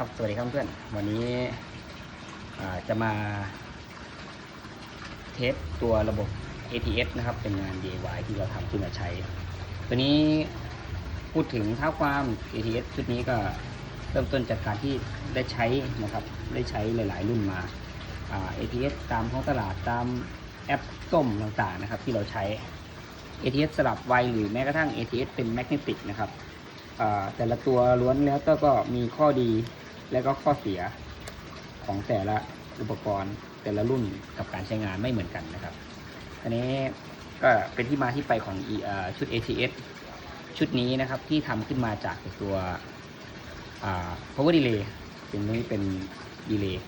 ครับสวัสดีครับเพื่อนวันนี้จะมาเทสตัวระบบ ATS นะครับ เป็นงาน DIY ที่เราทำขึ้นมาใช้ ตัวนี้พูดถึงเท้าความ ATS ชุดนี้ก็เริ่มต้นจากการที่ได้ใช้นะครับ ได้ใช้หลาย ๆ รุ่นมาา ATS ตามท้องตลาดตามแอปต้มต่าง ๆ นะครับ ที่เราใช้ ATS สลับไวหรือแม้กระทั่ง ATS เป็นแมกเนติกนะครับแต่ละตัวล้วนแล้วก็มีข้อดี และก็ข้อเสียของแต่ละอุปกรณ์แต่ละรุ่นกับการใช้งานไม่เหมือนกันนะครับอันนี้ก็เป็นที่มาที่ไปของชุด ATS ชุดนี้นะครับที่ทำขึ้นมาจากตัว power delay เป็นนี้เป็น delay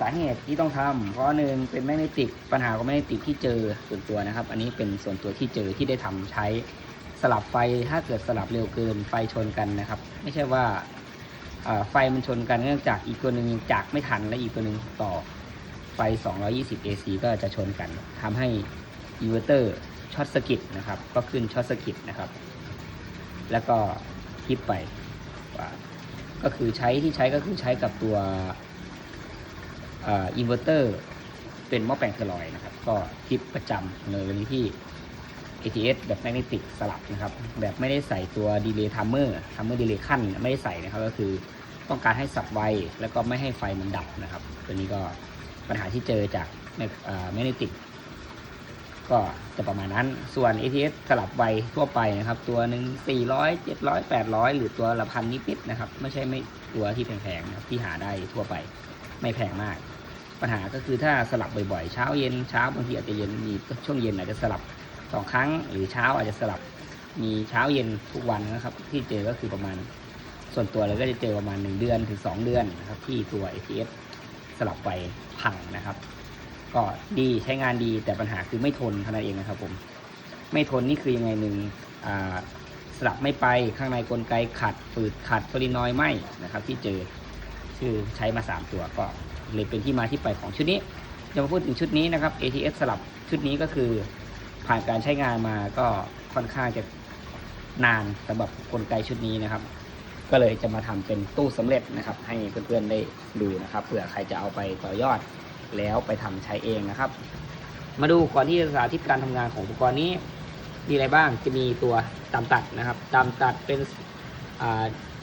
สาเหตุที่ต้องทำเพราะหนึ่งเป็นแมกเนติกปัญหาของแมกเนติกที่เจอส่วนตัวนะครับ อันนี้เป็นส่วนตัวที่เจอที่ได้ทำใช้ สลับไฟถ้าเกิดสลับเร็วเกินไฟชนกันนะครับ ไม่ใช่ว่าไฟมันชนกันเนื่องจากอีกตัวหนึ่งจากไม่ทันและอีกตัวหนึ่งต่อไฟ 220 AC ก็จะชนกันทำให้อินเวอร์เตอร์ช็อตสกิตนะครับ ก็ขึ้นช็อตสกิตนะครับ แล้วก็ทริปไปก็คือใช้ที่ใช้ก็คือใช้กับตัวอินเวอร์เตอร์เป็นหม้อแปลงเทอร์ลอยนะครับ ก็ทิปประจำเลยวันที่ ATS แบบแมกเนติกสลับนะครับ แบบไม่ได้ใส่ตัวดีเลย์ทัมเมอร์ทัมเมอร์ดีเลย์ขั้นไม่ได้ใส่นะครับก็คือต้องการให้สับไวแล้วก็ไม่ให้ไฟมันดับนะครับ ตัวนี้ก็ปัญหาที่เจอจากแมกเนติกก็จะประมาณนั้น ส่วน ATS สลับไวทั่วไปนะครับ ตัวหนึ่ง400 700 800 หรือตัวละพันนิดๆนะครับ ไม่ใช่ไม่ตัวที่แพงๆนะครับที่หาได้ทั่วไปไม่แพงมาก ปัญหาก็คือถ้าสลับบ่อยๆ เช้าเย็นเช้าบางทีอาจจะเย็นมีช่วงเย็นอาจจะสลับ สองครั้งหรือเช้าอาจจะสลับมีเช้าเย็นทุกวันนะครับ ที่เจอก็คือประมาณส่วนตัวเลยก็จะเจอประมาณ 1 เดือนถึง 2 เดือนนะครับ ที่ตัว ATS สลับไปพังนะครับ ก็ดีใช้งานดีแต่ปัญหาคือไม่ทนเท่านั้นเองนะครับผมไม่ทนนี่คือยังไงหนึ่งสลับไม่ไปข้างในกลไกขัดฝืดขัดโซลินอยไหมนะครับ ที่เจอคือใช้มา 3 ตัวก็เลยเป็นที่มาที่ไปของชุดนี้จะมาพูดถึงชุดนี้นะครับ ATS สลับชุดนี้ก็คือ ผ่านการใช้งานมาก็ค่อนข้างจะนานสำหรับกลไกชุดนี้นะครับ ก็เลยจะมาทำเป็นตู้สำเร็จนะครับ ให้เพื่อนๆได้ดูนะครับเผื่อใครจะเอาไปต่อยอดแล้วไปทำใช้เองนะครับ มาดูก่อนที่จะสาธิตการทำงานของอุปกรณ์นี้มีอะไรบ้างจะมีตัวตามตัดนะครับ ตามตัดเป็น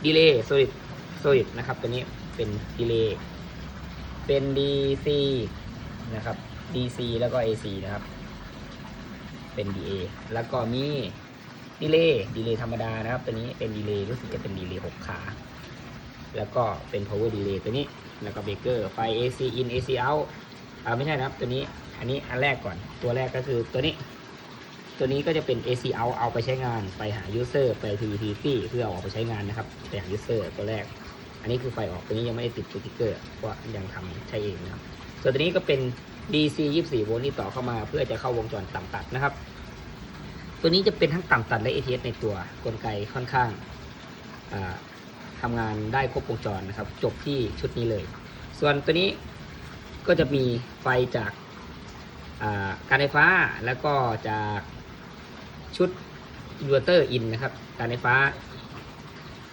ดีเลย์โซลิดโซลิดนะครับ ตัวนี้เป็นดีเลย์เป็น DC นะครับ DC แล้วก็ AC นะครับ เป็น DA แล้วก็มีดีเลย์ดีเลย์ธรรมดานะครับ ตัวนี้เป็นดีเลย์รู้สึกจะเป็นดีเลย์6ขา แล้วก็เป็น power delay ตัวนี้ แล้วก็เบรกเกอร์ ไฟ AC in AC out อ่าไม่ใช่นะครับ ตัวนี้ อันนี้อันแรกก่อน ตัวแรกก็คือตัวนี้ ตัวนี้ก็จะเป็น AC out เอาไปใช้งาน ไปหา user ไป utility เพื่อเอาออกไปใช้งานนะครับ ไปหา user ตัวแรก อันนี้คือไฟออก ตัวนี้ยังไม่ได้ติดสติ๊กเกอร์ เพราะยังทำใช้เองนะครับ ส่วนตัวนี้ก็เป็น DC 24 โวลต์ที่ต่อเข้ามา เพื่อจะเข้าวงจรต่ำตัดนะครับ ตัวนี้จะเป็นทั้งต่ำตัดและ ATS ในตัวกลไกค่อนข้างทำงานได้ครบวงจรนะครับ จบที่ชุดนี้เลย ส่วนตัวนี้ก็จะมีไฟจากการไฟฟ้าแล้วก็จากชุดอินเวอร์เตอร์อินนะครับ การไฟฟ้า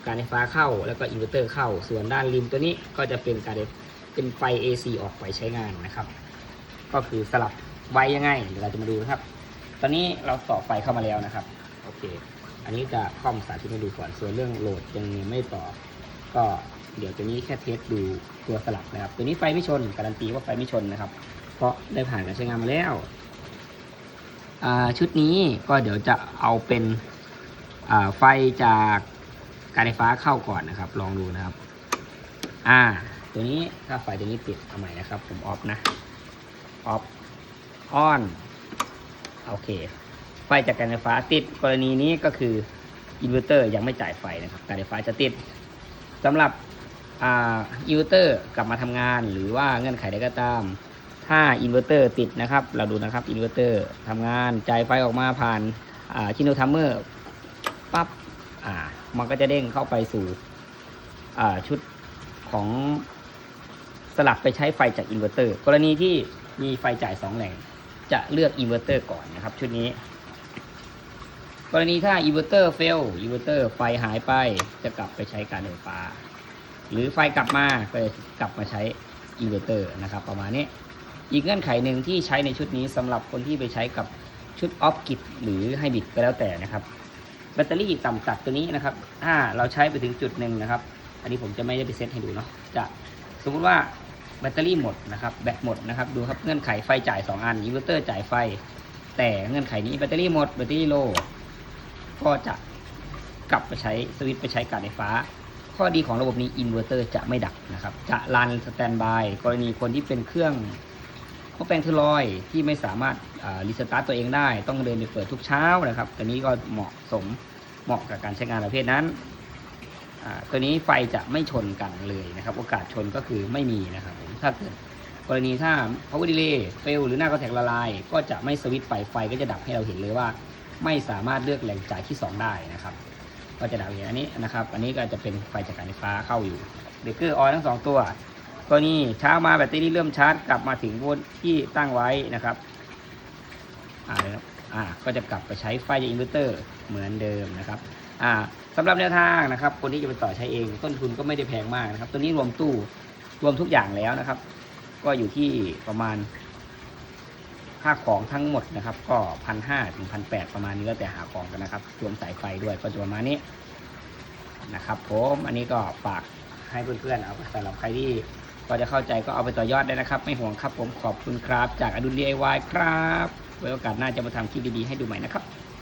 การไฟฟ้าเข้าแล้วก็อินเวอร์เตอร์เข้า ส่วนด้านริมตัวนี้ก็จะเป็นการเป็นไฟ AC ออกไปใช้งานนะครับ ก็คือสลับไวยังไงเดี๋ยวเราจะมาดูนะครับ ตอนนี้เราต่อไฟเข้ามาแล้วนะครับ โอเค อันนี้จะคอมสาธิตให้ดูก่อน ส่วนเรื่องโหลดยังไม่ต่อ ก็เดี๋ยวตัวนี้แค่เทสดูตัวสลับนะครับ ตัวนี้ไฟไม่ชน การันตีว่าไฟไม่ชนนะครับ เพราะได้ผ่านการใช้งานมาแล้วอ่าชุดนี้ก็เดี๋ยวจะเอาเป็นอ่าไฟจากการไฟฟ้าเข้าก่อนนะครับ ลองดูนะครับ อ่า ตัวนี้ถ้าไฟตัวนี้ปิดเอาใหม่นะครับ ผมออฟนะ ออฟออนโอเค ไฟจากการไฟฟ้าติดกรณีนี้ก็คืออินเวอร์เตอร์ยังไม่จ่ายไฟนะครับ การไฟฟ้าจะติดสำหรับอินเวอร์เตอร์กลับมาทำงาน หรือว่าเงื่อนไขใดก็ตาม ถ้าอินเวอร์เตอร์ติดนะครับ เราดูนะครับอินเวอร์เตอร์ทำงานจ่ายไฟออกมาผ่านชิโนทัมเมอร์ปั๊บมันก็จะเด้งเข้าไปสู่ชุดของสลับไปใช้ไฟจากอินเวอร์เตอร์ กรณีที่ มีไฟจ่าย 2 แหล่ง จะเลือกอินเวอร์เตอร์ก่อนนะครับ ชุดนี้ กรณีถ้าอินเวอร์เตอร์เฟลอินเวอร์เตอร์ไฟหายไปจะกลับไปใช้การไฟฟ้า หรือไฟกลับมาก็จะกลับมาใช้อินเวอร์เตอร์นะครับ ประมาณนี้อีกเงื่อนไขหนึ่งที่ใช้ในชุดนี้สำหรับคนที่ไปใช้กับชุดออฟกิดหรือไฮบริดก็แล้วแต่นะครับ แบตเตอรี่ต่ำจัดตัวนี้นะครับถ้าเราใช้ไปถึงจุดหนึ่งนะครับ อันนี้ผมจะไม่ได้ไปเซตให้ดูเนาะจะสมมติว่า แบตเตอรี่หมดนะครับแบตหมดนะครับดูครับเงื่อนไขไฟจ่าย 2 อันอินเวอร์เตอร์จ่ายไฟ แต่เงื่อนไขนี้แบตเตอรี่หมดแบตเตอรี่โลก็จะกลับไปใช้สวิตช์ไปใช้การไฟฟ้า ข้อดีของระบบนี้อินเวอร์เตอร์จะไม่ดับนะครับจะรันสแตนบายกรณีคนที่เป็นเครื่องพวกแปลงเทอรอยที่ไม่สามารถรีสตาร์ตตัวเองได้ ต้องเดินไปเปิดทุกเช้านะครับตัวนี้ก็เหมาะสมเหมาะกับการใช้งานประเภทนั้นอ่าตัวนี้ไฟจะไม่ชนกันเลยนะครับ โอกาสชนก็คือไม่มีนะครับผมถ้าเกิดกรณีถ้า power delay เฟลหรือหน้าคอนแทคละลาย ก็จะไม่สวิตช์ไฟไฟก็จะดับให้เราเห็นเลยว่า ไม่สามารถเลือกแหล่งจ่ายที่ 2 ได้นะครับ ก็จะดับอย่างนี้นะครับ อันนี้ก็จะเป็นไฟจากการไฟฟ้าเข้าอยู่เบรกเกอร์ออยทั้งสองตัวกรณีเช้ามาแบตเตอรี่เริ่มชาร์จกลับมาถึงโวลต์ที่ตั้งไว้นะครับอ่าเลยครับอ่าก็จะกลับไปใช้ไฟจากอินเวอร์เตอร์เหมือนเดิมนะครับอ่าสำหรับแนวทางนะครับ คนที่จะไปต่อใช้เองต้นทุนก็ไม่ได้แพงมากนะครับ ตัวนี้รวมตู้ รวมทุกอย่างแล้วนะครับ ก็อยู่ที่ประมาณค่าของทั้งหมดนะครับ ก็พันห้าถึงพันแปดประมาณนี้แล้วแต่หาของกันนะครับรวมสายไฟด้วยก็จะประมาณนี้นะครับผมอันนี้ก็ฝากให้เพื่อนๆเอาสำหรับใครที่ก็จะเข้าใจก็เอาไปต่อยอดได้นะครับ ไม่ห่วงครับผมขอบคุณครับ จากอดุล DIY ครับไว้โอกาสหน้าจะมาทำคลิปดีๆให้ดูใหม่นะครับ